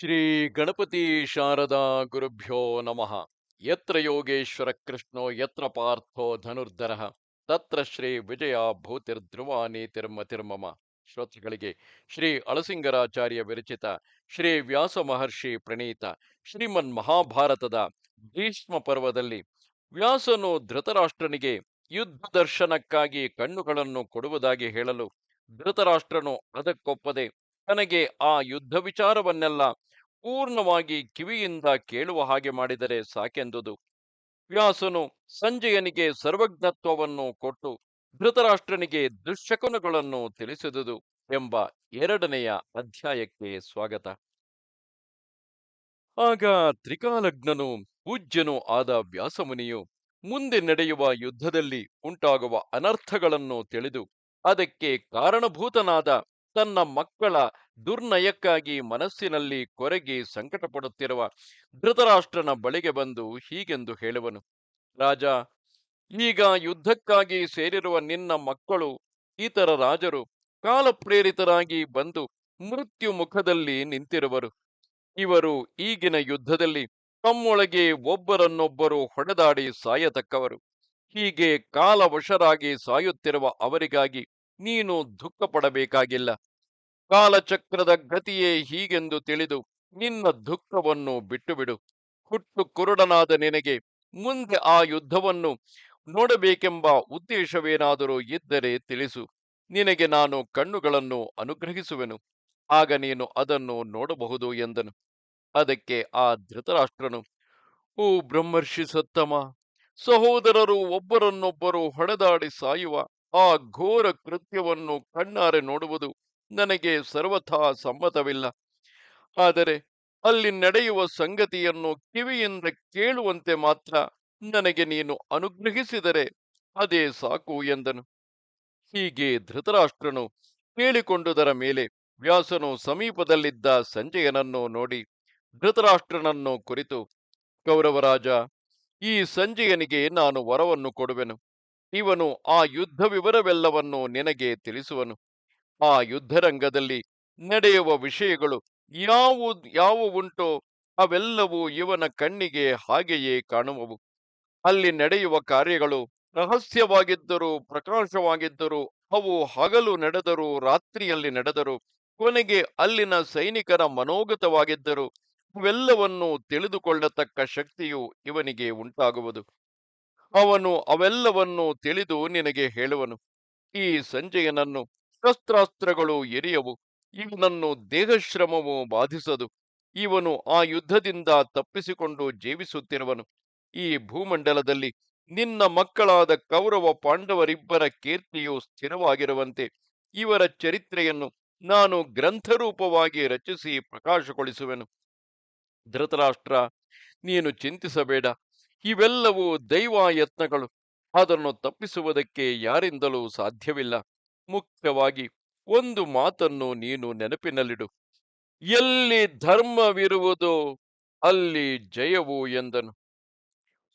ಶ್ರೀ ಗಣಪತಿ ಶಾರದಾ ಗುರುಭ್ಯೋ ನಮಃ. ಯತ್ರ ಯೋಗೇಶ್ವರ ಕೃಷ್ಣೋ, ಯತ್ರ ಪಾರ್ಥೋ ಧನುರ್ಧರ. ತತ್ರ ಶ್ರೀ ವಿಜಯ ಭೂತಿರ್ಧ್ರುವ ನೀತಿರ್ಮತಿರ್ಮಮ ಶ್ರೋತೃಗಳಿಗೆ ಶ್ರೀ ಅಳಸಿಂಗರಾಚಾರ್ಯ ವಿರಚಿತ ಶ್ರೀ ವ್ಯಾಸ ಮಹರ್ಷಿ ಪ್ರಣೀತ ಶ್ರೀಮನ್ ಮಹಾಭಾರತದ ಭೀಷ್ಮ ಪರ್ವದಲ್ಲಿ ವ್ಯಾಸನು ಧೃತರಾಷ್ಟ್ರನಿಗೆ ಯುದ್ಧ ದರ್ಶನಕ್ಕಾಗಿ ಕಣ್ಣುಗಳನ್ನು ಕೊಡುವುದಾಗಿ ಹೇಳಲು ಧೃತರಾಷ್ಟ್ರನು ಅದಕ್ಕೊಪ್ಪದೆ ತನಗೆ ಆ ಯುದ್ಧ ವಿಚಾರವನ್ನೆಲ್ಲ ಪೂರ್ಣವಾಗಿ ಕಿವಿಯಿಂದ ಕೇಳುವ ಹಾಗೆ ಮಾಡಿದರೆ ಸಾಕೆಂದುದು. ವ್ಯಾಸನು ಸಂಜಯನಿಗೆ ಸರ್ವಜ್ಞತ್ವವನ್ನು ಕೊಟ್ಟು ಧೃತರಾಷ್ಟ್ರನಿಗೆ ದುಶ್ಶಕುನಗಳನ್ನು ತಿಳಿಸಿದುದು ಎಂಬ ಎರಡನೆಯ ಅಧ್ಯಾಯಕ್ಕೆ ಸ್ವಾಗತ. ಆಗ ತ್ರಿಕಾಲಜ್ಞನು ಪೂಜ್ಯನೂ ಆದ ವ್ಯಾಸಮುನಿಯು ಮುಂದೆ ನಡೆಯುವ ಯುದ್ಧದಲ್ಲಿ ಉಂಟಾಗುವ ಅನರ್ಥಗಳನ್ನು ತಿಳಿದು ಅದಕ್ಕೆ ಕಾರಣಭೂತನಾದ ತನ್ನ ಮಕ್ಕಳ ದುರ್ನಯಕ್ಕಾಗಿ ಮನಸ್ಸಿನಲ್ಲಿ ಕೊರಗಿ ಸಂಕಟ ಪಡುತ್ತಿರುವ ಧೃತರಾಷ್ಟ್ರನ ಬಳಿಗೆ ಬಂದು ಹೀಗೆಂದು ಹೇಳುವನು. ರಾಜ, ಈಗ ಯುದ್ಧಕ್ಕಾಗಿ ಸೇರಿರುವ ನಿನ್ನ ಮಕ್ಕಳು, ಇತರ ರಾಜರು, ಕಾಲಪ್ರೇರಿತರಾಗಿ ಬಂದು ಮೃತ್ಯು ಮುಖದಲ್ಲಿ ನಿಂತಿರುವರು. ಇವರು ಈಗಿನ ಯುದ್ಧದಲ್ಲಿ ತಮ್ಮೊಳಗೆ ಒಬ್ಬರನ್ನೊಬ್ಬರು ಹೊಡೆದಾಡಿ ಸಾಯತಕ್ಕವರು. ಹೀಗೆ ಕಾಲವಶರಾಗಿ ಸಾಯುತ್ತಿರುವ ಅವರಿಗಾಗಿ ನೀನು ದುಃಖ ಪಡಬೇಕಾಗಿಲ್ಲ ಕಾಲಚಕ್ರದ ಗತಿಯೇ ಹೀಗೆಂದು ತಿಳಿದು ನಿನ್ನ ದುಃಖವನ್ನು ಬಿಟ್ಟುಬಿಡು. ಹುಟ್ಟು ಕುರುಡನಾದ ನಿನಗೆ ಮುಂದೆ ಆ ಯುದ್ಧವನ್ನು ನೋಡಬೇಕೆಂಬ ಉದ್ದೇಶವೇನಾದರೂ ಇದ್ದರೆ ತಿಳಿಸು. ನಿನಗೆ ನಾನು ಕಣ್ಣುಗಳನ್ನು ಅನುಗ್ರಹಿಸುವೆನು. ಆಗ ನೀನು ಅದನ್ನು ನೋಡಬಹುದು ಎಂದನು. ಅದಕ್ಕೆ ಆ ಧೃತರಾಷ್ಟ್ರನು ಓ ಬ್ರಹ್ಮರ್ಷಿ ಸತ್ತಮ, ಸಹೋದರರು ಒಬ್ಬರನ್ನೊಬ್ಬರು ಹೊಡೆದಾಡಿ ಸಾಯುವ ಆ ಘೋರ ಕೃತ್ಯವನ್ನು ಕಣ್ಣಾರೆ ನೋಡುವುದು ನನಗೆ ಸರ್ವಥಾ ಸಮ್ಮತವಿಲ್ಲ. ಆದರೆ ಅಲ್ಲಿ ನಡೆಯುವ ಸಂಗತಿಯನ್ನು ಕಿವಿಯಿಂದ ಕೇಳುವಂತೆ ಮಾತ್ರ ನನಗೆ ನೀನು ಅನುಗ್ರಹಿಸಿದರೆ ಅದೇ ಸಾಕು ಎಂದನು. ಹೀಗೆ ಧೃತರಾಷ್ಟ್ರನು ಕೇಳಿಕೊಂಡುದರ ಮೇಲೆ ವ್ಯಾಸನು ಸಮೀಪದಲ್ಲಿದ್ದ ಸಂಜಯನನ್ನು ನೋಡಿ ಧೃತರಾಷ್ಟ್ರನನ್ನು ಕುರಿತು ಕೌರವರಾಜ ಈ ಸಂಜಯನಿಗೆ ನಾನು ವರವನ್ನು ಕೊಡುವೆನು. ಇವನು ಆ ಯುದ್ಧ ವಿವರವೆಲ್ಲವನ್ನು ನಿನಗೆ ತಿಳಿಸುವನು. ಆ ಯುದ್ಧರಂಗದಲ್ಲಿ ನಡೆಯುವ ವಿಷಯಗಳು ಯಾವು ಯಾವುವುಂಟೋ ಅವೆಲ್ಲವೂ ಇವನ ಕಣ್ಣಿಗೆ ಹಾಗೆಯೇ ಕಾಣುವವು. ಅಲ್ಲಿ ನಡೆಯುವ ಕಾರ್ಯಗಳು ರಹಸ್ಯವಾಗಿದ್ದರೂ ಪ್ರಕಾಶವಾಗಿದ್ದರೂ, ಅವು ಹಗಲು ನಡೆದರೂ, ರಾತ್ರಿಯಲ್ಲಿ ನಡೆದರು, ಕೊನೆಗೆ ಅಲ್ಲಿನ ಸೈನಿಕರ ಮನೋಗತವಾಗಿದ್ದರೂ, ಅವೆಲ್ಲವನ್ನೂ ತಿಳಿದುಕೊಳ್ಳತಕ್ಕ ಶಕ್ತಿಯು ಇವನಿಗೆ ಉಂಟಾಗುವುದು. ಅವನು ಅವೆಲ್ಲವನ್ನೂ ತಿಳಿದು ನಿನಗೆ ಹೇಳುವನು. ಈ ಸಂಜಯನನ್ನು ಶಸ್ತ್ರಾಸ್ತ್ರಗಳು ಎರಿಯವು, ಇವನನ್ನು ದೇಹಶ್ರಮವು ಬಾಧಿಸದು. ಇವನು ಆ ಯುದ್ಧದಿಂದ ತಪ್ಪಿಸಿಕೊಂಡು ಜೀವಿಸುತ್ತಿರುವನು. ಈ ಭೂಮಂಡಲದಲ್ಲಿ ನಿನ್ನ ಮಕ್ಕಳಾದ ಕೌರವ ಪಾಂಡವರಿಬ್ಬರ ಕೀರ್ತಿಯು ಸ್ಥಿರವಾಗಿರುವಂತೆ ಇವರ ಚರಿತ್ರೆಯನ್ನು ನಾನು ಗ್ರಂಥರೂಪವಾಗಿ ರಚಿಸಿ ಪ್ರಕಾಶಗೊಳಿಸುವೆನು. ಧೃತರಾಷ್ಟ್ರ, ನೀನು ಚಿಂತಿಸಬೇಡ. ಇವೆಲ್ಲವೂ ದೈವಾಯತ್ನಗಳು. ಅದನ್ನು ತಪ್ಪಿಸುವುದಕ್ಕೆ ಯಾರಿಂದಲೂ ಸಾಧ್ಯವಿಲ್ಲ. ಮುಖ್ಯವಾಗಿ ಒಂದು ಮಾತನ್ನು ನೀನು ನೆನಪಿನಲ್ಲಿಡು. ಎಲ್ಲಿ ಧರ್ಮವಿರುವುದೋ ಅಲ್ಲಿ ಜಯವು ಎಂದನು.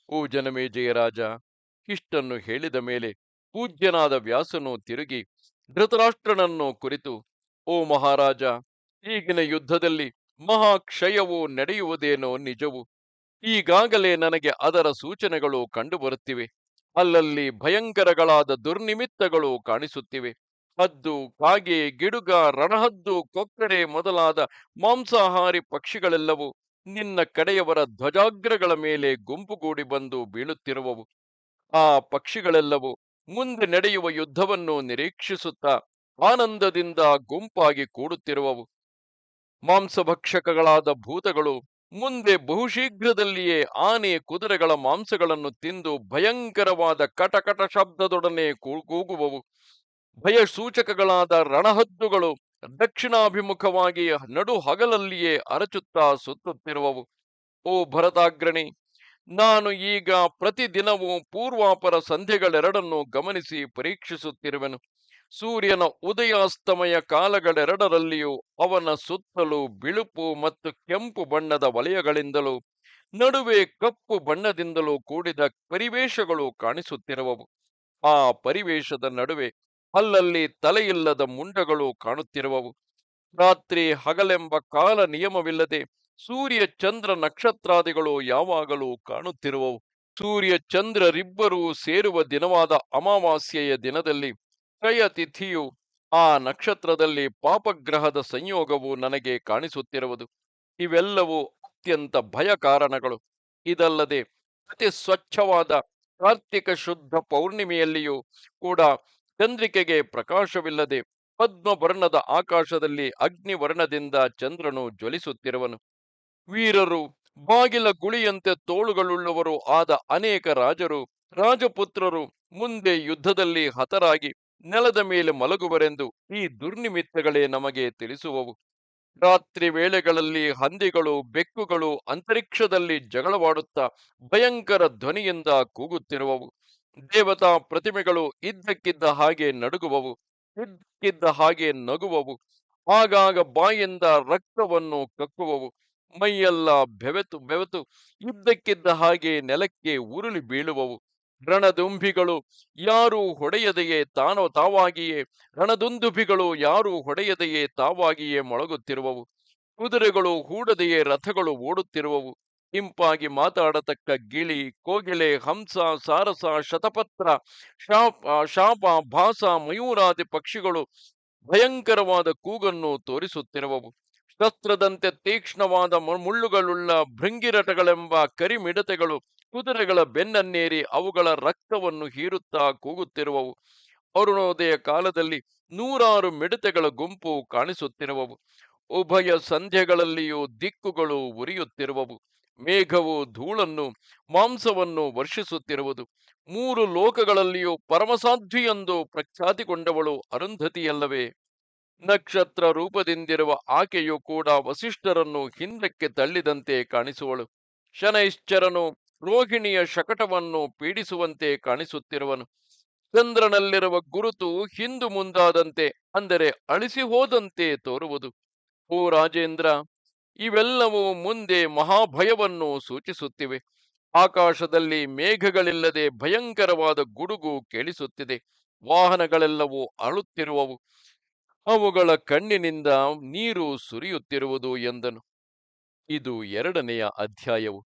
ಓ ಜನಮೇ ಜಯರಾಜ, ಇಷ್ಟನ್ನು ಹೇಳಿದ ಮೇಲೆ ಪೂಜ್ಯನಾದ ವ್ಯಾಸನು ತಿರುಗಿ ಧೃತರಾಷ್ಟ್ರನನ್ನು ಕುರಿತು, ಓ ಮಹಾರಾಜ, ಈಗಿನ ಯುದ್ಧದಲ್ಲಿ ಮಹಾಕ್ಷಯವು ನಡೆಯುವುದೇನೋ ನಿಜವು. ಈಗಾಗಲೇ ನನಗೆ ಅದರ ಸೂಚನೆಗಳು ಕಂಡುಬರುತ್ತಿವೆ. ಅಲ್ಲಲ್ಲಿ ಭಯಂಕರಗಳಾದ ದುರ್ನಿಮಿತ್ತಗಳು ಕಾಣಿಸುತ್ತಿವೆ. ಹದ್ದು, ಕಾಗೆ, ಗಿಡುಗ, ರಣಹದ್ದು, ಕೊಕ್ಕರೆ ಮೊದಲಾದ ಮಾಂಸಾಹಾರಿ ಪಕ್ಷಿಗಳೆಲ್ಲವೂ ನಿನ್ನ ಕಡೆಯವರ ಧ್ವಜಾಗ್ರಗಳ ಮೇಲೆ ಗುಂಪುಗೂಡಿ ಬಂದು ಬೀಳುತ್ತಿರುವವು. ಆ ಪಕ್ಷಿಗಳೆಲ್ಲವೂ ಮುಂದೆ ನಡೆಯುವ ಯುದ್ಧವನ್ನು ನಿರೀಕ್ಷಿಸುತ್ತಾ ಆನಂದದಿಂದ ಗುಂಪಾಗಿ ಕೂಡುತ್ತಿರುವವು. ಮಾಂಸಭಕ್ಷಕಗಳಾದ ಭೂತಗಳು ಮುಂದೆ ಬಹುಶೀಘ್ರದಲ್ಲಿಯೇ ಆನೆ ಕುದುರೆಗಳ ಮಾಂಸಗಳನ್ನು ತಿಂದು ಭಯಂಕರವಾದ ಕಟಕಟ ಶಬ್ದದೊಡನೆ ಕೂಗುವವು. ಭಯ ಸೂಚಕಗಳಾದ ರಣಹದ್ದುಗಳು ದಕ್ಷಿಣಾಭಿಮುಖವಾಗಿ ನಡು ಹಗಲಲ್ಲಿಯೇ ಅರಚುತ್ತಾ ಸುತ್ತುತ್ತಿರುವವು. ಓ ಭರತಾಗ್ರಣಿ, ನಾನು ಈಗ ಪ್ರತಿದಿನವೂ ಪೂರ್ವಾಪರ ಸಂಧ್ಯೆಗಳೆರಡನ್ನು ಗಮನಿಸಿ ಪರೀಕ್ಷಿಸುತ್ತಿರುವೆನು. ಸೂರ್ಯನ ಉದಯಾಸ್ತಮಯ ಕಾಲಗಳೆರಡರಲ್ಲಿಯೂ ಅವನ ಸುತ್ತಲೂ ಬಿಳುಪು ಮತ್ತು ಕೆಂಪು ಬಣ್ಣದ ವಲಯಗಳಿಂದಲೂ, ನಡುವೆ ಕಪ್ಪು ಬಣ್ಣದಿಂದಲೂ ಕೂಡಿದ ಪರಿವೇಶಗಳು ಕಾಣಿಸುತ್ತಿರುವವು. ಆ ಪರಿವೇಶದ ನಡುವೆ ಅಲ್ಲಲ್ಲಿ ತಲೆಯಿಲ್ಲದ ಮುಂಡಗಳು ಕಾಣುತ್ತಿರುವವು. ರಾತ್ರಿ ಹಗಲೆಂಬ ಕಾಲ ನಿಯಮವಿಲ್ಲದೆ ಸೂರ್ಯ ಚಂದ್ರ ನಕ್ಷತ್ರಾದಿಗಳು ಯಾವಾಗಲೂ ಕಾಣುತ್ತಿರುವವು. ಸೂರ್ಯ ಚಂದ್ರರಿಬ್ಬರೂ ಸೇರುವ ದಿನವಾದ ಅಮಾವಾಸ್ಯೆಯ ದಿನದಲ್ಲಿ ತ್ರಯ ತಿಥಿಯು ಆ ನಕ್ಷತ್ರದಲ್ಲಿ ಪಾಪಗ್ರಹದ ಸಂಯೋಗವು ನನಗೆ ಕಾಣಿಸುತ್ತಿರುವುದು. ಇವೆಲ್ಲವೂ ಅತ್ಯಂತ ಭಯ ಕಾರಣಗಳು. ಇದಲ್ಲದೆ ಅತಿ ಸ್ವಚ್ಛವಾದ ಕಾರ್ತಿಕ ಶುದ್ಧ ಪೌರ್ಣಿಮೆಯಲ್ಲಿಯೂ ಕೂಡ ಚಂದ್ರಿಕೆಗೆ ಪ್ರಕಾಶವಿಲ್ಲದೆ ಪದ್ಮವರ್ಣದ ಆಕಾಶದಲ್ಲಿ ಅಗ್ನಿವರ್ಣದಿಂದ ಚಂದ್ರನು ಜ್ವಲಿಸುತ್ತಿರುವನು. ವೀರರು ಬಾಗಿಲ ಗುಳಿಯಂತೆ ತೋಳುಗಳುಳ್ಳವರು ಆದ ಅನೇಕ ರಾಜರು, ರಾಜಪುತ್ರರು ಮುಂದೆ ಯುದ್ಧದಲ್ಲಿ ಹತರಾಗಿ ನೆಲದ ಮೇಲೆ ಮಲಗುವರೆಂದು ಈ ದುರ್ನಿಮಿತ್ತಗಳೇ ನಮಗೆ ತಿಳಿಸುವವು. ರಾತ್ರಿ ವೇಳೆಗಳಲ್ಲಿ ಹಂದಿಗಳು, ಬೆಕ್ಕುಗಳು ಅಂತರಿಕ್ಷದಲ್ಲಿ ಜಗಳವಾಡುತ್ತಾ ಭಯಂಕರ ಧ್ವನಿಯಿಂದ ಕೂಗುತ್ತಿರುವವು. ದೇವತಾ ಪ್ರತಿಮೆಗಳು ಇದ್ದಕ್ಕಿದ್ದ ಹಾಗೆ ನಡುಗುವವು, ಇದ್ದಕ್ಕಿದ್ದ ಹಾಗೆ ನಗುವವು. ಆಗಾಗ ಬಾಯಿಂದ ರಕ್ತವನ್ನು ಕಕ್ಕುವವು. ಮೈಯೆಲ್ಲ ಬೆವೆತು ಬೆವೆತು, ಇದ್ದಕ್ಕಿದ್ದ ಹಾಗೆ ನೆಲಕ್ಕೆ ಉರುಳಿ ಬೀಳುವವು. ರಣದುಂಬಿಗಳು ಯಾರು ಹೊಡೆಯದೆಯೇ ತಾನೋ ತಾವಾಗಿಯೇ? ರಣದುಂದುಭಿಗಳು ಯಾರು ಹೊಡೆಯದೆಯೇ ತಾವಾಗಿಯೇ ಮೊಳಗುತ್ತಿರುವವು? ಕುದುರೆಗಳು ಹೂಡದೆಯೇ ರಥಗಳು ಓಡುತ್ತಿರುವವು? ಇಂಪಾಗಿ ಮಾತಾಡತಕ್ಕ ಗಿಳಿ, ಕೋಗಿಲೆ, ಹಂಸ, ಸಾರಸ, ಶತಪತ್ರ, ಶಾಪ ಶಾಪ, ಭಾಸ, ಮಯೂರಾದಿ ಪಕ್ಷಿಗಳು ಭಯಂಕರವಾದ ಕೂಗನ್ನು ತೋರಿಸುತ್ತಿರುವವು. ಶಸ್ತ್ರದಂತೆ ತೀಕ್ಷ್ಣವಾದ ಮುಳ್ಳುಗಳುಳ್ಳ ಭೃಂಗಿರಟಗಳೆಂಬ ಕರಿಮಿಡತೆಗಳು ಕುದುರೆಗಳ ಬೆನ್ನನ್ನೇರಿ ಅವುಗಳ ರಕ್ತವನ್ನು ಹೀರುತ್ತಾ ಕೂಗುತ್ತಿರುವವು. ಅರುಣೋದಯ ಕಾಲದಲ್ಲಿ ನೂರಾರು ಮಿಡತೆಗಳ ಗುಂಪು ಕಾಣಿಸುತ್ತಿರುವವು. ಉಭಯ ಸಂಧ್ಯೆಗಳಲ್ಲಿಯೂ ದಿಕ್ಕುಗಳು ಉರಿಯುತ್ತಿರುವವು. ಮೇಘವು ಧೂಳನ್ನು, ಮಾಂಸವನ್ನು ವರ್ಷಿಸುತ್ತಿರುವುದು. ಮೂರು ಲೋಕಗಳಲ್ಲಿಯೂ ಪರಮಸಾಧ್ವಿಯೆಂದು ಪ್ರಖ್ಯಾತಿಗೊಂಡವಳು ಅರುಂಧತಿಯಲ್ಲವೇ. ನಕ್ಷತ್ರ ರೂಪದಿಂದಿರುವ ಆಕೆಯು ಕೂಡ ವಸಿಷ್ಠರನ್ನು ಹಿಂದಕ್ಕೆ ತಳ್ಳಿದಂತೆ ಕಾಣಿಸುವಳು. ಶನೈಶ್ಚರನು ರೋಹಿಣಿಯ ಶಕಟವನ್ನು ಪೀಡಿಸುವಂತೆ ಕಾಣಿಸುತ್ತಿರುವನು. ಚಂದ್ರನಲ್ಲಿರುವ ಗುರುತು ಹಿಂದು ಮುಂದಾದಂತೆ, ಅಂದರೆ ಅಳಿಸಿ ಹೋದಂತೆ ತೋರುವುದು. ಓ ರಾಜೇಂದ್ರ, ಇವೆಲ್ಲವೂ ಮುಂದೆ ಮಹಾಭಯವನ್ನು ಸೂಚಿಸುತ್ತಿವೆ. ಆಕಾಶದಲ್ಲಿ ಮೇಘಗಳಿಲ್ಲದೆ ಭಯಂಕರವಾದ ಗುಡುಗು ಕೇಳಿಸುತ್ತಿದೆ. ವಾಹನಗಳೆಲ್ಲವೂ ಅಳುತ್ತಿರುವವು. ಅವುಗಳ ಕಣ್ಣಿನಿಂದ ನೀರು ಸುರಿಯುತ್ತಿರುವುದು ಎಂದನು. ಇದು ಎರಡನೆಯ ಅಧ್ಯಾಯವು.